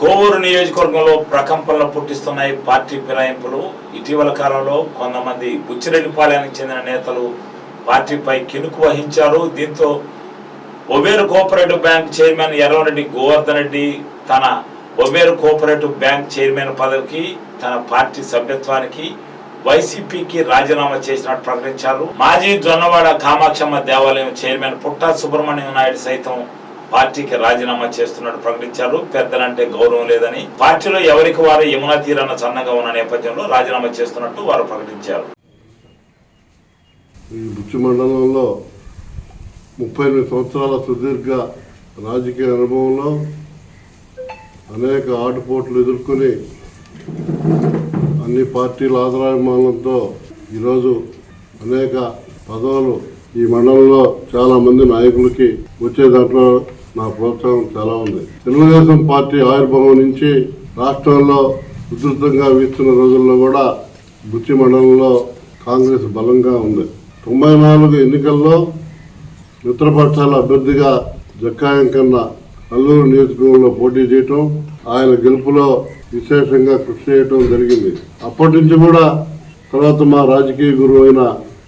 కోవూరు నియోజకవర్గంలో ప్రకంపనలు పుట్టిస్తున్నాయి. పార్టీ ఫిరాయింపులు. ఇటీవల కాలంలో కొంతమంది బుచ్చిరెడ్డిపాళ్యానికి చెందిన నేతలు పార్టీపై కినుకు వహించారు. దీంతో weaver cooperative bank chairman Erravareddy Govardhan Reddy తన ఒవేరు కోఆపరేటివ్ బ్యాంక్ చైర్మన్ పదవికి తన పార్టీ సభ్యత్వానికి వైసీపీకి రాజీనామా చేసినట్టు ప్రకటించారు. మాజీ జొన్నవాడ కామాక్షమ్మ దేవాలయం చైర్మన్ పుట్టా సుబ్రహ్మణ్యం నాయుడు సైతం పార్టీకి రాజీనామా చేస్తున్నట్టు ప్రకటించారు. పెద్దలంటే గౌరవం లేదని. పార్టీలో ఎవరికి వారు యమునా తీరాన సన్నగా ఉన్న నేపథ్యంలో రాజీనామా చేస్తున్నట్టు వారు ప్రకటించారు. ఈ బుచ్చి మండలంలో ముప్పై ఎనిమిది సంవత్సరాల సుదీర్ఘ రాజకీయ అనుభవంలో అనేక ఆటుపోట్లు ఎదుర్కొని అన్ని పార్టీల ఆదరాభిమానంతో ఈరోజు అనేక పదవులు ఈ మండలంలో చాలామంది నాయకులకి వచ్చే దాంట్లో నా ప్రోత్సాహం చాలా ఉంది. తెలుగుదేశం పార్టీ ఆవిర్భావం నుంచి రాష్ట్రంలో ఉధృతంగా వీస్తున్న రోజుల్లో కూడా బుచ్చి మండలంలో కాంగ్రెస్ బలంగా ఉంది. తొంభై నాలుగు ఎన్నికల్లో మిత్రపక్షాల అభ్యర్థిగా జక్కాయం కన్నా అల్లూరు నియోజకవర్గంలో పోటీ చేయటం ఆయన గెలుపులో విశేషంగా కృషి చేయటం జరిగింది. అప్పటి నుంచి కూడా తర్వాత మా రాజకీయ గురువు అయిన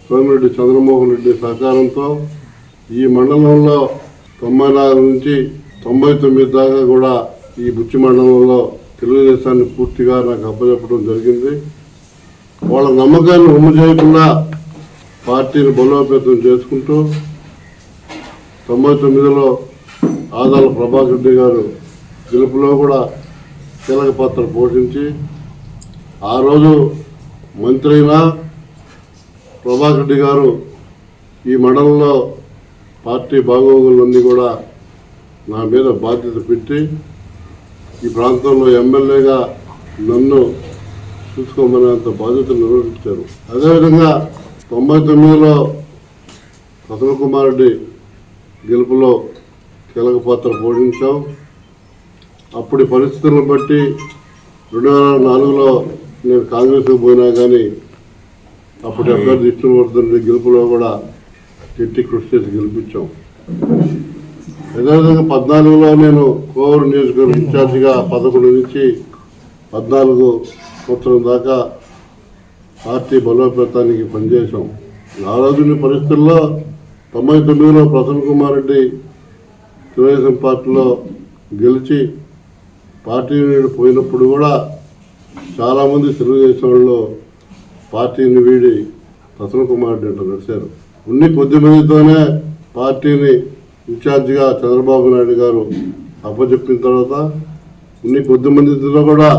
సోమిరెడ్డి చంద్రమోహన్ రెడ్డి సహకారంతో ఈ మండలంలో తొంభై నాలుగు నుంచి తొంభై తొమ్మిది దాకా కూడా ఈ బుచ్చి మండలంలో తెలుగుదేశాన్ని పూర్తిగా నాకు అప్పచెప్పడం జరిగింది. వాళ్ళ నమ్మకాన్ని ఉమ్మ చేయకుండా పార్టీని బలోపేతం చేసుకుంటూ తొంభై తొమ్మిదిలో ఆదాల ప్రభాకర్ రెడ్డి గారు గెలుపులో కూడా కీలక పాత్ర పోషించి ఆ రోజు మంత్రి అయినా ప్రభాకర్ రెడ్డి గారు ఈ మండలంలో పార్టీ బాగోగులన్నీ కూడా నా మీద బాధ్యత పెట్టి ఈ ప్రాంతంలో ఎమ్మెల్యేగా నన్ను చూసుకోమనేంత బాధ్యతలు నిర్వహించారు అదేవిధంగా తొంభై తొమ్మిదిలో రతన్ కుమారుడి గెలుపులో కీలక పాత్ర పోషించాం. అప్పటి పరిస్థితులను బట్టి రెండు వేల నాలుగులో నేను కాంగ్రెస్కి పోయినా కానీ అప్పటి అభ్యర్థి విష్ణువర్ధన్ గెలుపులో కూడా గట్టి కృషి చేసి గెలిపించాం అదేవిధంగా పద్నాలుగులో నేను కోవూరు నియోజకవర్గం ఇన్ఛార్జిగా పదకొండు నుంచి పద్నాలుగు సంవత్సరం దాకా పార్టీ బలోపేతానికి పనిచేశాం. ఆ రోజున పరిస్థితుల్లో తొంభై తొమ్మిదిలో ప్రసన్న కుమార్ రెడ్డి తెలుగుదేశం పార్టీలో గెలిచి పార్టీ పోయినప్పుడు కూడా చాలామంది తెలుగుదేశం వాళ్ళు పార్టీని వీడి ప్రసన్న కుమార్ రెడ్డి అంట నడిచారు. ఉన్ని కొద్ది మందితోనే పార్టీని ఇన్ఛార్జిగా చంద్రబాబు నాయుడు గారు అప్పచెప్పిన తర్వాత ఉన్ని కొద్ది మందితో కూడా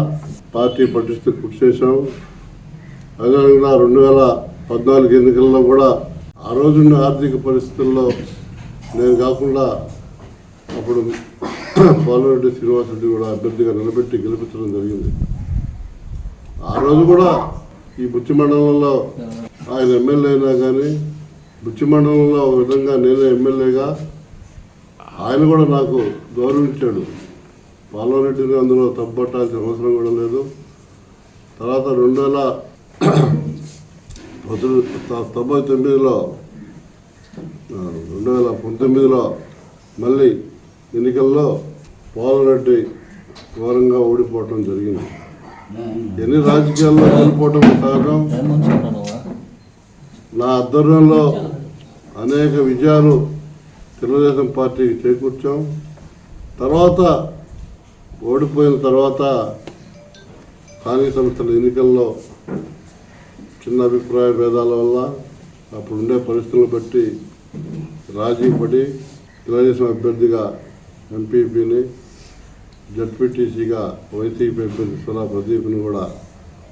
పార్టీ పటిష్ట కృషి చేశాము. అదేవిధంగా రెండు వేల పద్నాలుగు ఎన్నికల్లో కూడా ఆ రోజున్న ఆర్థిక పరిస్థితుల్లో నేను కాకుండా అప్పుడు పాలరెడ్డి శ్రీనివాసరెడ్డి కూడా అభ్యర్థిగా నిలబెట్టి గెలిపించడం జరిగింది. ఆ రోజు కూడా ఈ బుచ్చి మండలంలో ఆయన ఎమ్మెల్యే అయినా కానీ బుచ్చి మండలంలో ఒక విధంగా నేను ఎమ్మెల్యేగా ఆయన కూడా నాకు గౌరవించాడు. పాలరెడ్డిని అందులో తప్పట్టాల్సిన అవసరం కూడా లేదు. తర్వాత రెండు వేల తొంభై తొమ్మిదిలో రెండు వేల పంతొమ్మిదిలో మళ్ళీ ఎన్నికల్లో పోలరెడ్డి ఘోరంగా ఓడిపోవటం జరిగింది. ఎన్ని రాజకీయాల్లో ఓడిపోవటం కారణం? నా ఆధ్వర్యంలో అనేక విజయాలు తెలుగుదేశం పార్టీకి చేకూర్చాం. తర్వాత ఓడిపోయిన తర్వాత స్థానిక సంస్థల ఎన్నికల్లో చిన్న అభిప్రాయ భేదాల వల్ల అప్పుడు ఉండే పరిస్థితులను బట్టి రాజీ పడి తెలుగుదేశం అభ్యర్థిగా ఎంపీపీని జడ్పీటీసీగా వైసీపీ అభ్యర్థి సులా ప్రదీప్ని కూడా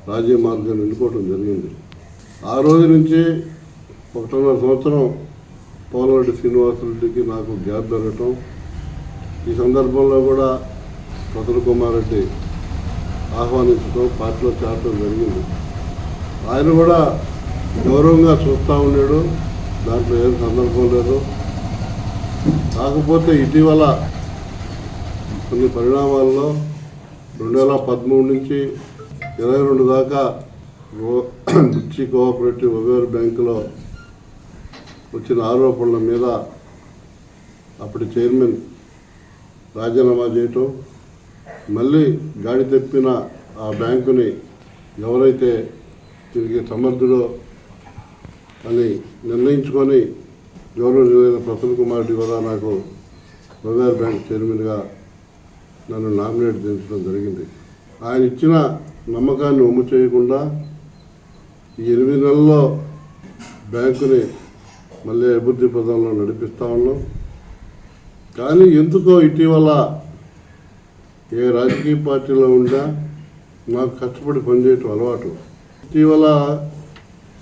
రాజీ మార్గాన్ని ఎన్నుకోవడం జరిగింది. ఆ రోజు నుంచి ఒకటిన్నర సంవత్సరం పోలరెడ్డి శ్రీనివాసరెడ్డికి నాకు గ్యాప్ పెరగటం ఈ సందర్భంలో కూడా ప్రసన్న కుమార్ రెడ్డి ఆహ్వానించడం పార్టీలో చేరటం జరిగింది. ఆయన కూడా గౌరవంగా చూస్తూ ఉన్నాడు. దాంట్లో ఏం సందర్భం లేదు. కాకపోతే ఇటీవల కొన్ని పరిణామాల్లో రెండు వేల పదమూడు నుంచి ఇరవై రెండు దాకా గో- బుచ్చి కోఆపరేటివ్ వెవేర్ బ్యాంకులో వచ్చిన ఆరోపణల మీద అప్పటి చైర్మన్ రాజీనామా చేయటం మళ్ళీ గాడి తెప్పిన ఆ బ్యాంకుని ఎవరైతే తిరిగి సమర్థుడో అని నిర్ణయించుకొని గౌరవనీయులైన ప్రసన్న కుమార్ రెడ్డి కూడా నాకు రిజర్వ్ బ్యాంక్ చైర్మన్గా నన్ను నామినేట్ చేయించడం జరిగింది. ఆయన ఇచ్చిన నమ్మకాన్ని ఒమ్ము చేయకుండా ఈ ఎనిమిది నెలల్లో బ్యాంకుని మళ్ళీ అభివృద్ధి పదంలో నడిపిస్తా ఉన్నాం. కానీ ఎందుకో ఇటీవల ఏ రాజకీయ పార్టీలో ఉండా నాకు కష్టపడి పనిచేయటం అలవాటు. ఇటీవల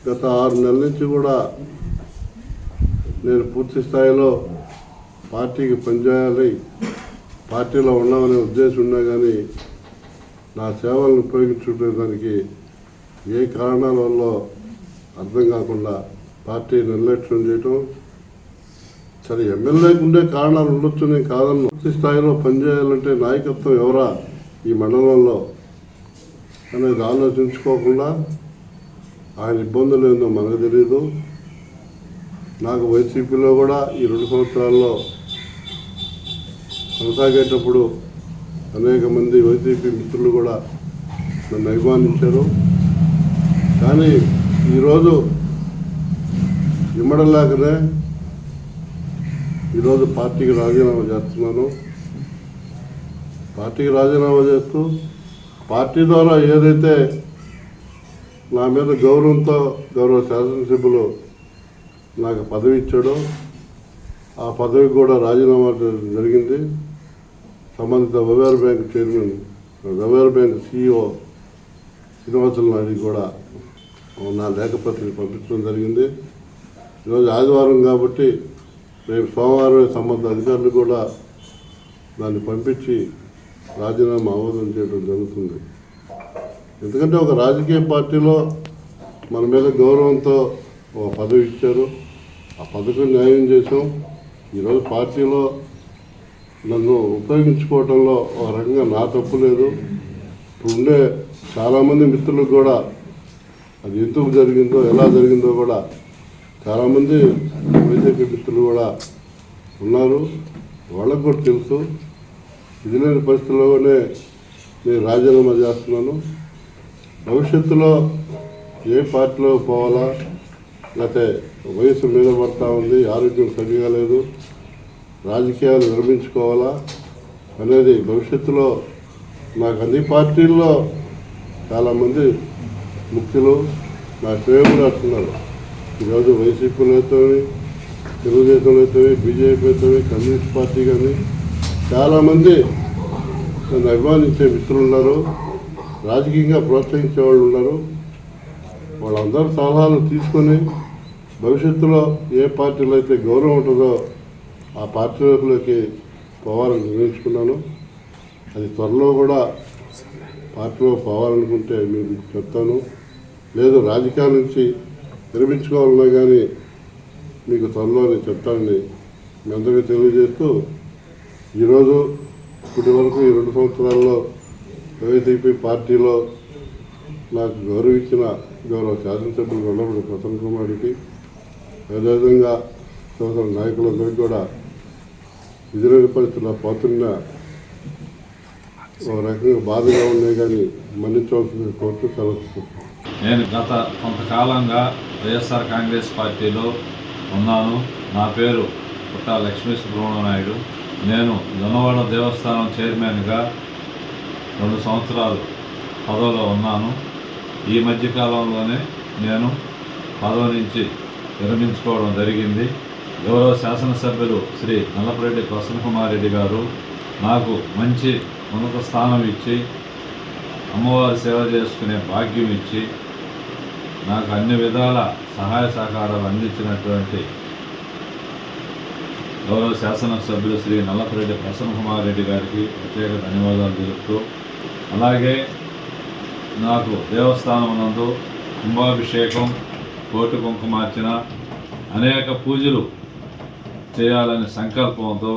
గత ఆరు నెలల నుంచి కూడా నేను పూర్తి స్థాయిలో పార్టీకి పనిచేయాలి పార్టీలో ఉన్నామనే ఉద్దేశం ఉన్నా కానీ నా సేవలను ఉపయోగించుకునే దానికి ఏ కారణాల వల్ల అర్థం కాకుండా పార్టీ నిర్లక్ష్యం చేయటం సరే ఎమ్మెల్యేకి ఉండే కారణాలు ఉండొచ్చు నేను కాదన్న. పూర్తి స్థాయిలో పనిచేయాలంటే నాయకత్వం ఎవరా ఈ మండలంలో అనేది ఆలోచించుకోకుండా ఆయన ఇబ్బందులు ఏందో మనకు తెలియదు నాకు వైసీపీలో కూడా ఈ రెండు సంవత్సరాల్లో కొనసాగేటప్పుడు అనేక మంది వైసీపీ మిత్రులు కూడా నన్ను అభిమానించారు. కానీ ఈరోజు ఇమ్మడలేకనే ఈరోజు పార్టీకి రాజీనామా చేస్తున్నాను. పార్టీకి రాజీనామా చేస్తూ పార్టీ ద్వారా ఏదైతే నా మీద గౌరవంతో గౌరవ శాసనసభ్యులు నాకు పదవి ఇచ్చాడో ఆ పదవికి కూడా రాజీనామా జరిగింది. సంబంధిత weaver bank chairman weaver bank CEO Srinivasulu Naidu కూడా నా లేఖపత్రిక పంపించడం జరిగింది. ఈరోజు ఆదివారం కాబట్టి రేపు సోమవారం సంబంధ అధికారులు కూడా దాన్ని పంపించి రాజీనామా ఆమోదం చేయడం జరుగుతుంది. ఎందుకంటే ఒక రాజకీయ పార్టీలో మన మీద గౌరవంతో ఒక పదవి ఇచ్చారు. ఆ పదవికి న్యాయం చేసాం ఈరోజు పార్టీలో నన్ను ఉపయోగించుకోవడంలో ఒక రకంగా నా తప్పు లేదు. ఇప్పుడు ఉండే చాలామంది మిత్రులకు కూడా అది ఎందుకు జరిగిందో ఎలా జరిగిందో కూడా చాలామంది వైద్యక మిత్రులు కూడా ఉన్నారు. వాళ్ళకు కూడా తెలుసు. ఇది లేని పరిస్థితుల్లోనే నేను రాజీనామా చేస్తున్నాను. భవిష్యత్తులో ఏ పార్టీలో పోవాలా లేకపోతే వయసు మీద పడతా ఉంది ఆరోగ్యం సరిగా లేదు రాజకీయాలు విరమించుకోవాలా అనేది భవిష్యత్తులో నాకు అన్ని పార్టీల్లో చాలామంది ముఖ్యులు నా శ్రేయములు వస్తున్నారు ఈరోజు వైసీపీలతో అయితేవి తెలుగుదేశంలో అయితేవి కమ్యూనిస్ట్ పార్టీ కానీ చాలామంది నన్ను అభిమానించే మిత్రులు ఉన్నారు రాజకీయంగా ప్రోత్సహించే వాళ్ళు ఉన్నారు. వాళ్ళందరూ సలహాలు తీసుకొని భవిష్యత్తులో ఏ పార్టీలో అయితే గౌరవం ఉంటుందో ఆ పార్టీలోకి పోవాలని నిర్ణయించుకున్నాను. అది త్వరలో కూడా పార్టీలో పోవాలనుకుంటే మీకు చెప్తాను. లేదు రాజకీయాల నుంచి విరమించుకోవాలన్నా కానీ మీకు త్వరలో నేను చెప్తానని మీ అందరికీ తెలియజేస్తూ ఈరోజు ఇప్పటి వరకు ఈ రెండు సంవత్సరాల్లో వైసీపీ పార్టీలో నాకు గౌరవించిన గౌరవ శాసనసభ్యులు ఉన్నప్పుడు ప్రసన్న కుమార్కి అదేవిధంగా సోదర నాయకులందరికీ కూడా విజయపరిచిన పోతున్న ఒక రకంగా బాధగా ఉన్నాయి కానీ మన్నించవలసింది కోరుతూ సెలవు నేను గత కొంతకాలంగా వైఎస్ఆర్ కాంగ్రెస్ పార్టీలో ఉన్నాను. నా పేరు పుట్ట లక్ష్మీ సుబ్రహ్మణ్య నాయుడు నేను జొన్నవాడ దేవస్థానం చైర్మన్గా రెండు సంవత్సరాలు పదవిలో ఉన్నాను. ఈ మధ్యకాలంలోనే నేను పదవి నుంచి విరమించుకోవడం జరిగింది. గౌరవ శాసనసభ్యులు శ్రీ నల్లపరెడ్డి ప్రసన్న కుమార్ రెడ్డి గారు నాకు మంచి ఉన్నత స్థానం ఇచ్చి అమ్మవారి సేవ చేసుకునే భాగ్యం ఇచ్చి నాకు అన్ని విధాల సహాయ సహకారాలు అందించినటువంటి గౌరవ శాసనసభ్యులు శ్రీ నల్లపరెడ్డి ప్రసన్న కుమార్ రెడ్డి గారికి ప్రత్యేక ధన్యవాదాలు తెలుపుతూ అలాగే నాకు దేవస్థానం నందు కుంభాభిషేకం కోటి కుంకుమార్చన అనేక పూజలు చేయాలనే సంకల్పంతో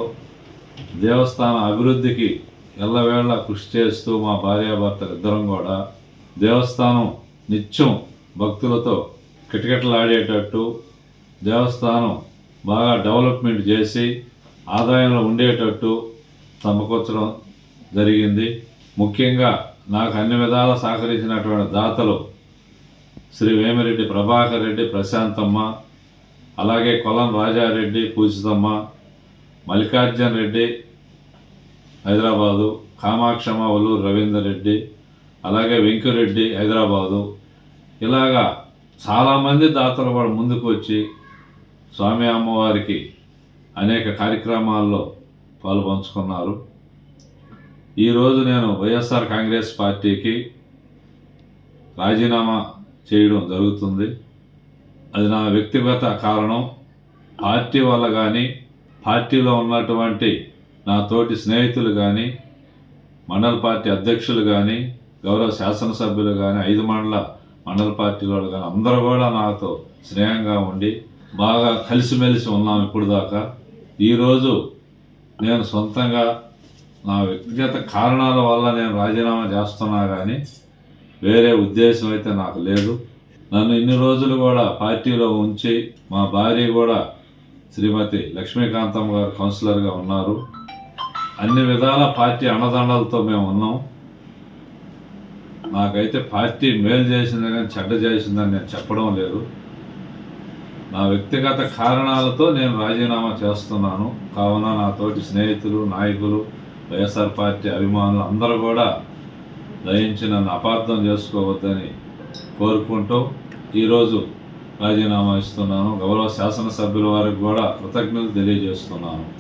దేవస్థాన అభివృద్ధికి ఎల్లవేళ కృషి చేస్తూ మా భార్యాభర్తలు ఇద్దరం కూడా దేవస్థానం నిత్యం భక్తులతో కిటకిటలాడేటట్టు దేవస్థానం బాగా డెవలప్మెంట్ చేసి ఆదాయంలో ఉండేటట్టు సమకూర్చడం జరిగింది. ముఖ్యంగా నాకు అన్ని విధాలా సహకరించినటువంటి దాతలు శ్రీ వేమిరెడ్డి ప్రభాకర్ రెడ్డి ప్రశాంతమ్మ అలాగే కొలం రాజారెడ్డి పూజితమ్మ మల్లికార్జున రెడ్డి హైదరాబాదు కామాక్షమ్మ ఒల్లూరు రవీందర్ రెడ్డి అలాగే వెంకురెడ్డి హైదరాబాదు ఇలాగా చాలామంది దాతలు కూడా ముందుకు వచ్చి స్వామి అమ్మవారికి అనేక కార్యక్రమాల్లో పాలు పంచుకున్నారు ఈరోజు నేను వైఎస్ఆర్ కాంగ్రెస్ పార్టీకి రాజీనామా చేయడం జరుగుతుంది. అది నా వ్యక్తిగత కారణం. పార్టీ వల్ల కానీ పార్టీలో ఉన్నటువంటి నా తోటి స్నేహితులు కానీ మండల పార్టీ అధ్యక్షులు కానీ గౌరవ శాసనసభ్యులు కానీ ఐదు మండల మండల పార్టీలో కానీ అందరూ కూడా నాతో స్నేహంగా ఉండి బాగా కలిసిమెలిసి ఉన్నాం ఇప్పుడు దాకా. ఈరోజు నేను సొంతంగా నా వ్యక్తిగత కారణాల వల్ల నేను రాజీనామా చేస్తున్నా కానీ వేరే ఉద్దేశం అయితే నాకు లేదు. నన్ను ఇన్ని రోజులు కూడా పార్టీలో ఉంచి మా భార్య కూడా శ్రీమతి లక్ష్మీకాంతమ్మ గారు కౌన్సిలర్గా ఉన్నారు. అన్ని విధాల పార్టీ అన్నదండలతో మేము ఉన్నాం. నాకైతే పార్టీ మేలు చేసింది కానీ చెడ్డ చేసిందని నేను చెప్పడం లేదు. నా వ్యక్తిగత కారణాలతో నేను రాజీనామా చేస్తున్నాను. కావున నాతోటి స్నేహితులు నాయకులు వైఎస్ఆర్ పార్టీ అభిమానులు అందరూ కూడా దయించి నన్ను అపార్థం చేసుకోవద్దని కోరుకుంటూ ఈరోజు రాజీనామా ఇస్తున్నాను. గౌరవ శాసనసభ్యుల వారికి కూడా కృతజ్ఞతలు తెలియజేస్తున్నాను.